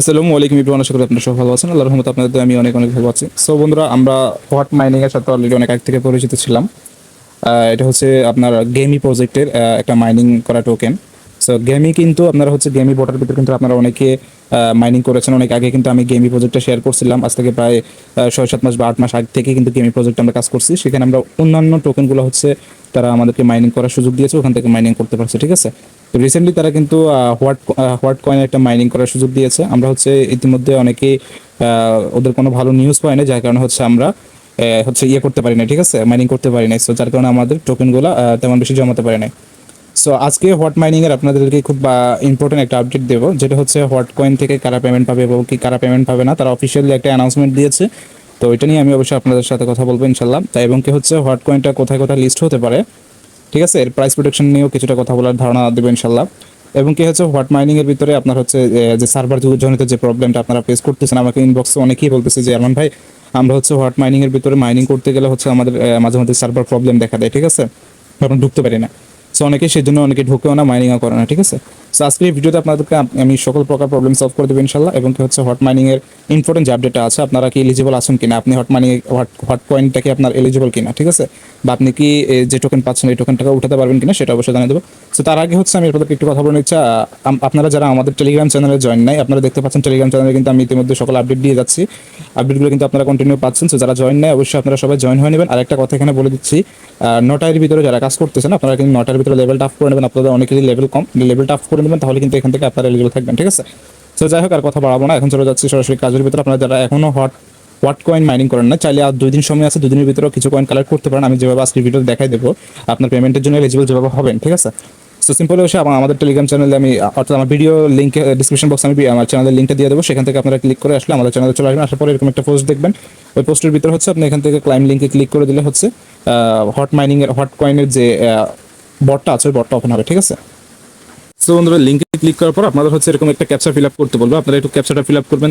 আসসালামু আলাইকুম ইব্রাহিম আশা করি আপনারা সব ভালো আছেন। আল্লাহর রহমতে আপনাদের আমি অনেক অনেক ভালো আছি। সো বন্ধুরা, আমরা হোয়াট মাইনিং এর সাথে অলরেডি অনেক আগ থেকে পরিচিত ছিলাম। এটা হচ্ছে আপনার গেমি প্রজেক্টের একটা মাইনিং করা টোকেন সো গেমি কিন্তু আপনারা হচ্ছে গেমি বোটার ভিতরে কিন্তু আপনারা অনেকে মাইনিং করেছেন। অনেক আগে কিন্তু আমি গেমি প্রজেক্টটা শেয়ার করছিলাম। আজ থেকে প্রায় ছয় সাত মাস বা আট মাস আগে থেকে কিন্তু গেমি প্রজেক্ট আমরা কাজ করছি। সেখানে আমরা অন্যান্য টোকেনগুলো হচ্ছে, তারা আমাদেরকে মাইনিং করার সুযোগ দিয়েছে। ওখান থেকে মাইনিং করতে পারছে, ঠিক আছে? তো রিসেন্টলি তারা কিন্তু হোয়াট হোয়াট কয়েন একটা মাইনিং করার সুযোগ দিয়েছে। আমরা হচ্ছে ইতিমধ্যে অনেকেই ওদের কোনো ভালো নিউজ পাই না যার কারণে হচ্ছে আমরা হচ্ছে ইয়ে করতে পারি না ঠিক আছে? মাইনিং করতে পারি না সো যার কারণে আমাদের টোকেনগুলো তেমন বেশি জমাতে পারি না সো আজকে হোয়াট মাইনিং এর আপনাদেরকে খুব ইম্পর্টেন্ট একটা আপডেট দেবো। যেটা হচ্ছে হোয়াট কয়েন থেকে কারা পেমেন্ট পাবে এবং কি কারা পেমেন্ট পাবে না, তারা অফিসিয়ালি একটা অ্যানাউন্সমেন্ট দিয়েছে। তো এটা নিয়ে আমি অবশ্যই আপনাদের সাথে কথা বলব ইনশাল্লাহ তাই এবং কি হচ্ছে হোয়াট কয়েনটা কোথায় কোথায় লিস্ট হতে পারে, ঠিক আছে? এর প্রাইস প্রোটেকশন নিয়েও কিছুটা কথা বলার ধারণা দেবো ইনশাল্লাহ এবং কি হচ্ছে হোয়াট মাইনিং এর ভিতরে আপনার হচ্ছে যে সার্ভার জনিত যে প্রবলেমটা আপনারা ফেস করতেছেন, আমাকে ইনবক্সে অনেকেই বলতেছে যে, আরমান ভাই, আমরা হচ্ছে হোয়াট মাইনিং এর ভিতরে মাইনিং করতে গেলে হচ্ছে আমাদের মাঝে মাঝে সার্ভার প্রবলেম দেখা দেয়, ঠিক আছে? আমরা ঢুকতে পারি না। সো অনেকে সেই জন্য অনেকে ঢুকেও না মাইনিংও করে না ঠিক আছে? সো আজকের ভিডিওতে আপনাদেরকে আমি সকল প্রকার প্রবলেম সলভ করে দেবো ইনশাল্লাহ এবং কি হচ্ছে হট মাইনিং এর ইম্পর্টেন্ট যে আপডেটটা আছে, আপনারা কি এলিজিবল আছেন কিনা? আপনি হট মাইনিং হট হট কয়েনটাকে আপনার এলিজিবল কিনা? ঠিক আছে? বা আপনি কি যে টোকেন পাচ্ছেন, এই টোকেনটাকে উঠাতে পারবেন কিনা সেটা অবশ্যই জানিয়ে দেবো। সো তার আগে হচ্ছে আমি আপনাদেরকে একটু কথা বলে নিচ্ছি আপনারা যারা আমাদের টেলিগ্রাম চ্যানেলে জয়েন নাই, আপনারা দেখতে পাচ্ছেন টেলিগ্রাম চ্যানেলে কিন্তু আমি ইতিমধ্যে সকল আপডেট দিয়ে যাচ্ছি। আপডেটগুলো কিন্তু আপনারা কন্টিনিউ পাচ্ছেন। সো যারা জয়েন নাই, অবশ্যই আপনারা সবাই জয়েন হয়ে নেবেন। আর একটা কথা এখানে বলে দিচ্ছি নটার ভিতরে যারা কাজ করতেছেন, আপনারা কিন্তু নটার ভিতরে লেভেল টাফ করে নেবেন। আপনাদের অনেকেরই লেভেল কম। লেভেলটা টাফ করে নেবেন, তাহলে কিন্তু এখান থেকে আপনারা এলিজিবল থাকবেন, ঠিক আছে? তো যাই হোক, আর কথা বাড়াবো না, এখন চলে যাচ্ছি সরাসরি কাজের ভিতরে। আপনারা যারা এখনও হট হোয়াট কয়েন মাইনিং করেন না, চাইলে আর দুই দিন সময় আছে, দুদিনের ভিতরে কিছু কয়েন কালেক্ট করতে পারেন। আমি যেভাবে আজকে ভিডিও দেখাই দেবো, আপনার পেমেন্টের জন্য এলিজিবল যেভাবে হবেন, ঠিক আছে? সো সিম্পল হচ্ছে আমাদের টেলিগ্রাম চ্যানেলে আমি, অর্থাৎ আমার ভিডিও লিঙ্ক ডিসক্রিপশন বক্সে আমি, আমার চ্যানেলের লিঙ্কটা দিয়ে দেবো। সেখান থেকে আপনারা ক্লিক করে আসলে আমাদের চ্যানেলে চলে আসবেন। আসার পরে এরকম একটা পোস্ট দেখবেন। ওই পোস্টের ভিতরে হচ্ছে, আপনি এখান থেকে ক্লাইম লিঙ্কে ক্লিক করে দিলে হচ্ছে হট মাইনিং এর হট কয়েনের যে বটটা আছে, ওই বটটা ওপেন হবে, ঠিক আছে? সো বন্ধুরা লিঙ্কে ক্লিক করার পর আপনাদের হচ্ছে এরকম একটা ক্যাপচা ফিল আপ করতে বলব। আপনারা একটু ক্যাপচাটা ফিল আপ করবেন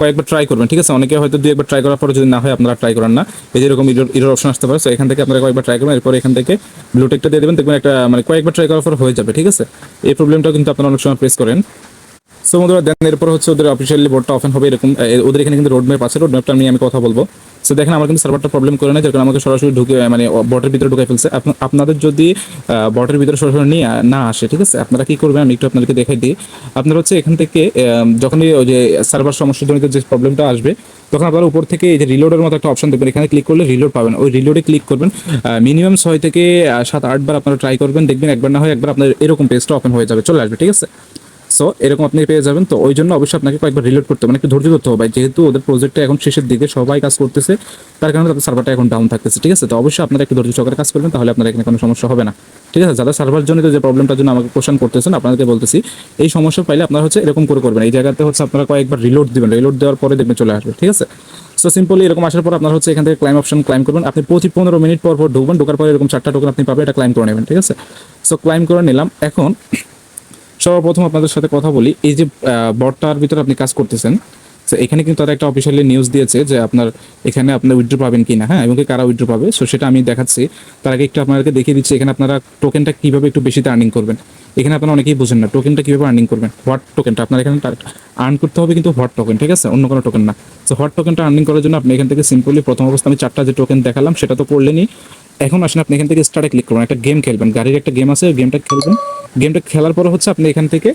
কয়েকবার ট্রাই করবেন, ঠিক আছে? অনেকে হয়তো দুই একবার ট্রাই করার পরে যদি না হয়, আপনারা ট্রাই করেন না। এই যে এরকম ইরোর অপশন আসতে পারে। সো এখান থেকে আপনারা কয়েকবার ট্রাই করবেন, এরপর এখান থেকে ব্লুটেকটা দিয়ে দেবেন। দেখবেন একটা মানে কয়েকবার ট্রাই করার পর হয়ে যাবে, ঠিক আছে? এই প্রবলেমটা কিন্তু আপনারা অনেক সময় প্রেস করেন। সো বন্ধুরা দেন এরপর হচ্ছে ওদের অফিসিয়ালি বোর্ডটা ওপেন হবে এরকম ওদের এখানে কিন্তু রোড ম্যাপ আছে। রোড ম্যাপটা নিয়ে আমি কথা বলব। সো দেখেন, আমার কিন্তু সার্ভারটা প্রবলেম করে না যার কারণে আমাকে সরাসরি ঢুকে মানে বটের ভিতরে ঢুকে ফেলছে। আপনাদের যদি বটের ভিতরে সরাসরি নিয়ে না আসে, ঠিক আছে? আপনারা কি করবেন? আমি একটু আপনাদেরকে দেখাই দিই। আপনারা হচ্ছে এখান থেকে যখনই ওই যে সার্ভার সমস্যাজনিত যে প্রবলেমটা আসবে, তখন আপনারা উপর থেকে এই যে রিলোডের মতো একটা অপশন দেখবেন। এখানে ক্লিক করলে রিলোড পাবেন। ওই রিলোডে ক্লিক করবেন। মিনিমাম ছয় থেকে সাত, আটবার আপনারা ট্রাই করবেন। দেখবেন একবার না হয় একবার আপনার এরকম পেজটা ওপেন হয়ে যাবে, চলে আসবে, ঠিক আছে? সো এরকম আপনি পেয়ে যাবেন। তো ওই জন্য অবশ্যই আপনাকে কয়েকবার রিলোড করতে মানে একটু ধৈর্য ধরতে হবে যেহেতু ওদের প্রজেক্টটা এখন শেষের দিকে সবাই কাজ করতেছে, তার কারণে তাদের সার্ভারটা এখন ডাউন থাকতেছে, ঠিক আছে? তো অবশ্যই আপনারা একটু ধৈর্য সহকারে কাজ করবেন, তাহলে আপনার এখানে কোনো সমস্যা হবে না। ঠিক আছে? যারা সার্ভার জনিত যে প্রবলেমটার জন্য আমাকে কোশ্চেন করতেছেন, আপনাদেরকে বলতেছি, এই সমস্যা পাইলে আপনারা হচ্ছে এরকম করে করবেন। এই জায়গাতে হচ্ছে আপনারা কয়েকবার রিলোড দিবেন। রিলোড দেওয়ার পরে দেখবেন চলে আসবে, ঠিক আছে? সো সিম্পলি এরকম আসার পর আপনার হচ্ছে এখান থেকে ক্লাইম অপশন ক্লাইম করবেন। আপনি প্রতি পনেরো মিনিট পর পর ঢুকবেন। ঢোকার পরে এরকম চারটা টোকেন আপনি পাবেন, এটা ক্লাইম করে নেবেন, ঠিক আছে? সো ক্লাইম করে নিলাম। এখন সর্বপ্রথম আপনাদের সাথে কথা বলি। এই যে বটটার ভিতরে আপনি কাজ করতেছেন এখানে কিন্তু তারা একটা অফিসিয়ালি নিউজ দিয়েছে যে আপনার এখানে আপনার উইথড্র পাবেন কিনা হ্যাঁ? এবং কারা উইথড্র পাবে? সো সেটা আমি দেখাচ্ছি। তার আগে একটু আপনাদেরকে দেখিয়ে দিচ্ছি, এখানে আপনারা টোকেনটা কীভাবে একটু বেশিতে আর্নিং করবেন। এখানে আপনারা অনেকেই বুঝেন না টোকেনটা কীভাবে আর্নিং করবেন? হোয়াট টোকেনটা আপনার এখানে আর্ন করতে হবে কিন্তু হোয়াট টোকেন ঠিক আছে? অন্য কোনো টোকেন না। তো হোয়াট টোকেনটা আর্নিং করার জন্য আপনি এখান থেকে সিম্পলি প্রথম অবস্থা আমি চারটা যে টোকেন দেখালাম, সেটা তো করলেনই। এখন আসেন আপনি এখান থেকে স্টার্টে ক্লিক করবেন, একটা গেম খেলবেন। গাড়ির একটা গেম আছে গেমটা খেলবেন। গেমটা খেলার পরে হচ্ছে আপনি এখান থেকে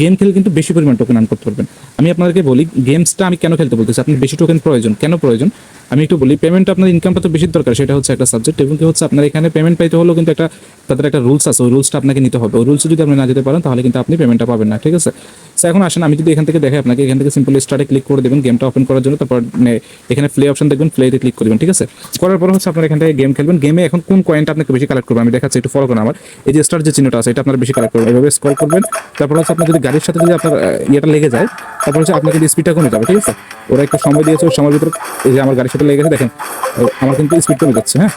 গেম খেলে কিন্তু বেশি পরিমাণ টোকেন আর্ন করতে পারবেন। আমি আপনাদেরকে বলি গেমসটা আমি কেন খেলতে বলতেছি? আপনি বেশি টোকেন প্রয়োজন। কেন প্রয়োজন? আমি একটু বলি পেমেন্ট আপনার ইনকামটা তো বেশি দরকার, সেটা হচ্ছে একটা সাবজেক্ট এবং কি হচ্ছে, আপনার এখানে পেমেন্ট পাইতে হলেও কিন্তু একটা, তাদের একটা রুলস আছে, ওই রুলসটা আপনাকে নিতে হবে। ওই রুলস যদি আপনি না যেতে পারেন, তাহলে কিন্তু আপনি পেমেন্টটা পাবেন না, ঠিক আছে? সো এখন আসেন, আমি যদি এখান থেকে দেখাই আপনাকে, এখান থেকে সিম্পলি স্টার্টে ক্লিক করে দেবেন গেমটা ওপেন করার জন্য, তারপর মানে এখানে প্লে অপশন দেখবেন প্লেতে ক্লিক করবেন, ঠিক আছে? করার পর হচ্ছে আপনার এখান থেকে গেম খেলবেন গেমে এখন কোন কয়েনটা আপনাকে বেশি কালেক্ট করবে? আমি দেখাচ্ছি, একটু ফলো করুন আমার। এই যে স্টার যে চিহ্নটা আছে, এটা আপনার বেশি কালেক্ট করবে এভাবে স্ক্রল করবেন, তারপর হচ্ছে আপনার যদি গাড়ির সাথে যদি আপনার ইয়েটা লেগে যায়, তারপর হচ্ছে আপনার কিন্তু স্পিডটা কমে যাবে, ঠিক আছে? ওরা একটু সময় দিয়েছে, ওই সময়ের ভিতরে এই যে আমার গাড়ির সাথে লেগে গেছে দেখেন আমার কিন্তু স্পিড কমে যাচ্ছে হ্যাঁ?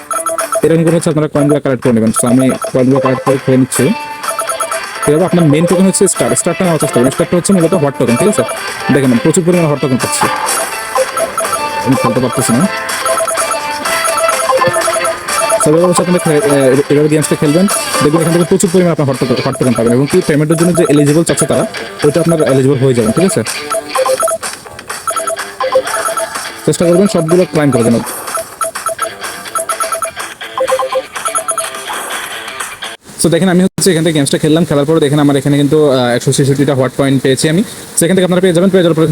এরকম করে হচ্ছে আপনারা কয়েনগুলো কালেক্ট করে নেবেন। তো আমি কয়েনগুলো কালেক্ট করে খেয়ে নিচ্ছি। এবার আপনার মেন টোকেন হচ্ছে স্টার স্টারটা নেওয়ার চেষ্টা করবেন স্টারটা হচ্ছে মূলত হট টোকেন ঠিক আছে? দেখেন, প্রচুর পরিমাণে হট টোকেন পাচ্ছি। আমি খেলতে পারতেছি না। সেভাবে হচ্ছে আপনি এভাবে গেমসটা খেলবেন, দেখবেন এখান থেকে প্রচুর পরিমাণে আপনার হট্ট হট্টকান পাবেন এবং কি পেমেন্টের জন্য যে এলিজিবল চাচ্ছে তারা, ওইটা আপনার এলিজিবল হয়ে যাবেন ঠিক আছে? চেষ্টা করবেন সবগুলো ক্লাইম করে দেবেন তো দেখেন আমি হচ্ছে এখান থেকে গেমসটা খেললাম, খেলার পরে দেখেন আমার এখানে কিন্তু একশো ছেষট্টিটা হট পয়েন্ট পেয়েছি আমি। সেখান থেকে আপনারা পেয়ে যাবেন, পেয়ে যাওয়ার পর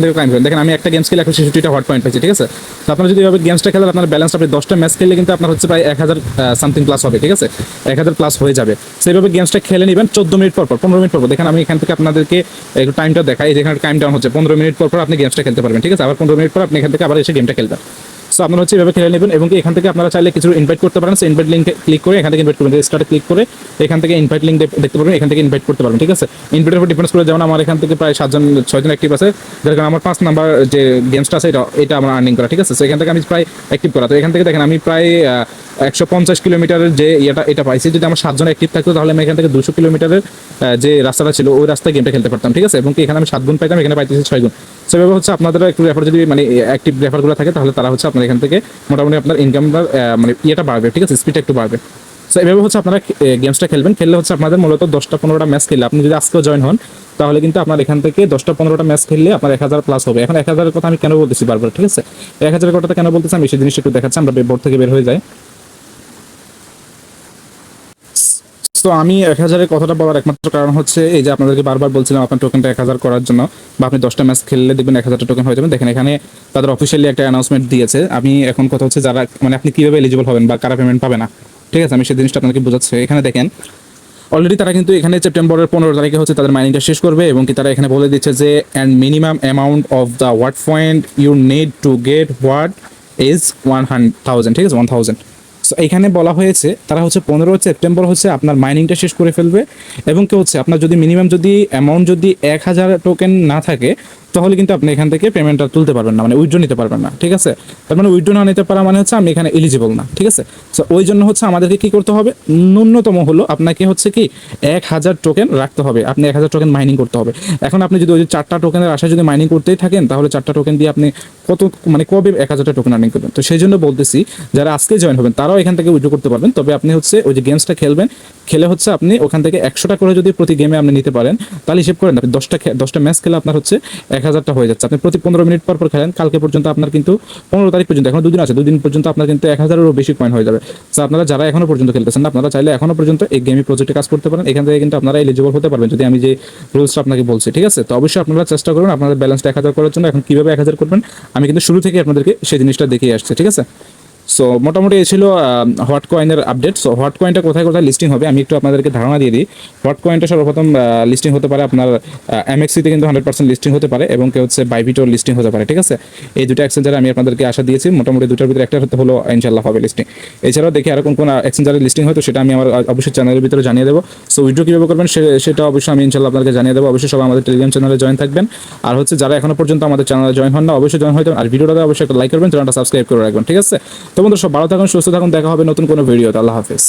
দেখেন আমি একটা গেমস খেলে একশো ছেষট্টিটা হট পয়েন্ট পেয়েছি, ঠিক আছে? তো আপনারা যদি এভাবে গেমসটা খেলেন, আপনার ব্যালেন্স আপনি দশটা ম্যাচ খেললে কিন্তু আপনার হচ্ছে প্রায় এক হাজার সামথিং প্লাস হবে, ঠিক আছে? এক হাজার প্লাস হয়ে যাবে। সেইভাবে গেমসটা খেলে নেবেন চোদ্দ মিনিট পর পর, পনেরো মিনিট পর পর। দেখেন আমি এখান থেকে আপনাদেরকে একটু টাইমটা দেখাই। যেখানে টাইম ডাউন হচ্ছে, পনেরো মিনিট পর পর আপনি গেমসটা খেলতে পারবেন, ঠিক আছে? আবার পনেরো মিনিট পর আপনি এখান থেকে আবার এসে গেমটা খেলবেন। সো আপনারা হচ্ছে এভাবে খেলে নেবেন এবং এখান থেকে আপনারা চাইলে কিছু ইনভাইট করতে পারেন। সেই ইনভাইট লিঙ্কে ক্লিক করে এখান থেকে ইনভাইট করবেন। স্টার্টে ক্লিক করে এখান থেকে ইনভাইট লিঙ্ক দেখতে পারবেন, এখান থেকে ইনভাইট করতে পারবেন, ঠিক আছে? ইনভাইটের উপর ডিপেন্ডস করে যেমন আমার এখান থেকে প্রায় সাতজন, ছয়জন অ্যাক্টিভ আছে। যার কারণে আমার পাঁচ নাম্বার যে গেমসটা আছে, এটা এটা আমার আর্নিং করা, ঠিক আছে? সো এখান থেকে আমি প্রায় অ্যাক্টিভ করা। তো এখান থেকে দেখেন আমি প্রায় একশো পঞ্চাশ কিলোমিটারের যে ইয়েটা, এটা পাইছি। যদি আমার সাতজন অ্যাক্টিভ থাকতো, তাহলে আমি এখান থেকে দুশো কিলোমিটারের যে রাস্তাটা ছিল, ওই রাস্তায় গেমটা খেলতে পারতাম, ঠিক আছে? এবং এখানে আমি সাত গুণ পাইতাম, এখানে পাইতেছি ছয় গুণ। সেভাবে হচ্ছে আপনাদের একটু রেফার যদি মানে অ্যাক্টিভ রেফারগুলো থাকে, তাহলে তারা হচ্ছে আপনার এখান থেকে মোটামুটি আপনার ইনকামটা মানে ইয়েটা বাড়বে, ঠিক আছে? স্পিডটা একটু বাড়বে। সো এভাবে হচ্ছে আপনারা গেমসটা খেলবেন। খেললে হচ্ছে আপনাদের মূলত দশটা পনেরোটা ম্যাচ খেললে, আপনি যদি আজকেও জয়েন হন, তাহলে কিন্তু আপনার এখান থেকে দশটা পনেরোটা ম্যাচ খেললে আপনার এক হাজার প্লাস হবে। এখন এক হাজারের কথা আমি কেন বলতেছি বারবার, ঠিক আছে? এক হাজারের কথাটা কেন বলতেছি, আমি সেই জিনিসটা একটু দেখাচ্ছি, আমরা বোর্ড থেকে বের হয়ে যাই। তো আমি এক হাজারের কথাটা বলার একমাত্র কারণ হচ্ছে এই যে আপনাদেরকে বারবার বলছিলাম আপনার টোকেনটা এক হাজার করার জন্য বা আপনি দশটা ম্যাচ খেললে দেখবেন এক হাজারটা টোকেন হয়ে যাবেন দেখেন, এখানে তাদের অফিসিয়ালি একটা অ্যানাউন্সমেন্ট দিয়েছে। আমি এখন কথা হচ্ছে যারা মানে আপনি কীভাবে এলিজিবল হবেন বা কারা পেমেন্ট পাবে না। ঠিক আছে, আমি সেই জিনিসটা আপনাকে বোঝাচ্ছি। এখানে দেখেন অলরেডি তারা কিন্তু এখানে সেপ্টেম্বরের পনেরো তারিখে হচ্ছে তাদের মাইনিংটা শেষ করবে এবং কি তারা এখানে বলে দিচ্ছে যে and minimum amount of the what point you need to get what is one hundred thousand ঠিক আছে ওয়ান থাউজেন্ড সো এখানে বলা হয়েছে, তারা হচ্ছে পনেরো সেপ্টেম্বর হচ্ছে আপনার মাইনিংটা শেষ করে ফেলবে এবং কি হচ্ছে, আপনার যদি মিনিমাম যদি অ্যামাউন্ট যদি এক হাজার টোকেন না থাকে তাহলে কিন্তু আপনি এখান থেকে পেমেন্টটা তুলতে পারবেন না মানে উইথড্র নিতে পারবেন না, ঠিক আছে? তার মানে উইথড্র না নিতে পারা মানে হচ্ছে আমি এখানে এলিজিবল না, ঠিক আছে? সো ওই জন্য হচ্ছে আমাদেরকে কি করতে হবে? ন্যূনতম হলো আপনাকে হচ্ছে কি এক হাজার টোকেন রাখতে হবে, আপনি এক হাজার টোকেন মাইনিং করতে হবে। এখন আপনি যদি ওই যে চারটা টোকেনের আশায় যদি মাইনিং করতেই থাকেন, তাহলে চারটা টোকেন দিয়ে আপনি কত মানে কবে এক হাজারটা টোকেন আর্নিং করবেন? তো সেই জন্য বলতেছি, যারা আজকে জয়েন হবেন, তারাও এখান থেকে উইথড্র করতে পারবেন। তবে আপনি হচ্ছে ওই যে গেমসটা খেলবেন, খেলে হচ্ছে আপনি ওখান থেকে একশোটা করে যদি প্রতি গেমে আপনি নিতে পারেন, তাহলে হিসেব করেন আপনি দশটা দশটা ম্যাচ খেলে আপনার হচ্ছে এক হাজারটা হয়ে যাচ্ছে। আপনি প্রতি পনেরো মিনিট পর পর খেলেন, কালকে পর্যন্ত আপনার কিন্তু পনেরো তারিখ পর্যন্ত, এখন দুদিন আছে, দুদিন পর্যন্ত আপনার কিন্তু এক হাজারেরও বেশি কয়েন হয়ে যাবে। তো আপনারা যারা এখনও পর্যন্ত খেলতেছেন না, আপনারা চাইলে এখনও পর্যন্ত এই গেমি প্রজেক্টে কাজ করতে পারেন। এখান থেকে কিন্তু আপনারা এলিজিবল হতে পারবেন, যদি আমি যে রুলসটা আপনাকে বলছি, ঠিক আছে? তো অবশ্যই আপনারা চেষ্টা করুন, আপনাদের ব্যালেন্সটা এক হাজার করার জন্য। এখন কীভাবে এক হাজার করবেন, আমি কিন্তু শুরু থেকে আপনাদেরকে সেই জিনিসটা দেখিয়ে আসছি, ঠিক আছে? সো মোটামুটি এ ছিল হট কয়েনের আপডেট সো হট কয়েনটা কোথায় কোথায় লিস্টিং হবে, আমি একটু আপনাদেরকে ধারণা দিয়ে দিই। হট কয়েনটা সর্বপ্রথম লিস্টিং হতে পারে আপনার এমএক্সিতে কিন্তু হান্ড্রেড পার্সেন্ট লিস্টিং হতে পারে এবং কেউ হচ্ছে বাইবিটোর লিস্টিং হতে পারে, ঠিক আছে? এই দুটো এক্সচেঞ্জারে আমি আপনাদেরকে আশা দিয়েছি, মোটামুটি দুটোর ভিতরে একটা হতে হলো ইনশাল্লাহ হবে লিস্টিং এছাড়াও দেখি আর কোন কোন এক্সচেঞ্জারের লিস্টিং হয়তো সেটা আমি আমার অবশ্যই চ্যানেলের ভিতরে জানিয়ে দেবো। সো উইড্রো কীভাবে করবেন সেটা অবশ্যই আমি ইনশাল্লাহ আপনাদেরকে জানিয়ে দেবো। অবশ্যই সবাই আমাদের টেলিগ্রাম চ্যানেলে জয়েন থাকবেন। আর হচ্ছে, যারা এখনও পর্যন্ত আমাদের চ্যানেলে জয়েন হন না অবশ্যই জয়েন হতে আর ভিডিওটা অবশ্যই একটা লাইক করবেন, চ্যানেলটা সাবস্ক্রাইব করে রাখবেন, ঠিক আছে? তো বন্ধুরা সব ভালো থাকুন সুস্থ থাকুন দেখা হবে নতুন কোনো ভিডিওতে। আল্লাহ হাফেজ।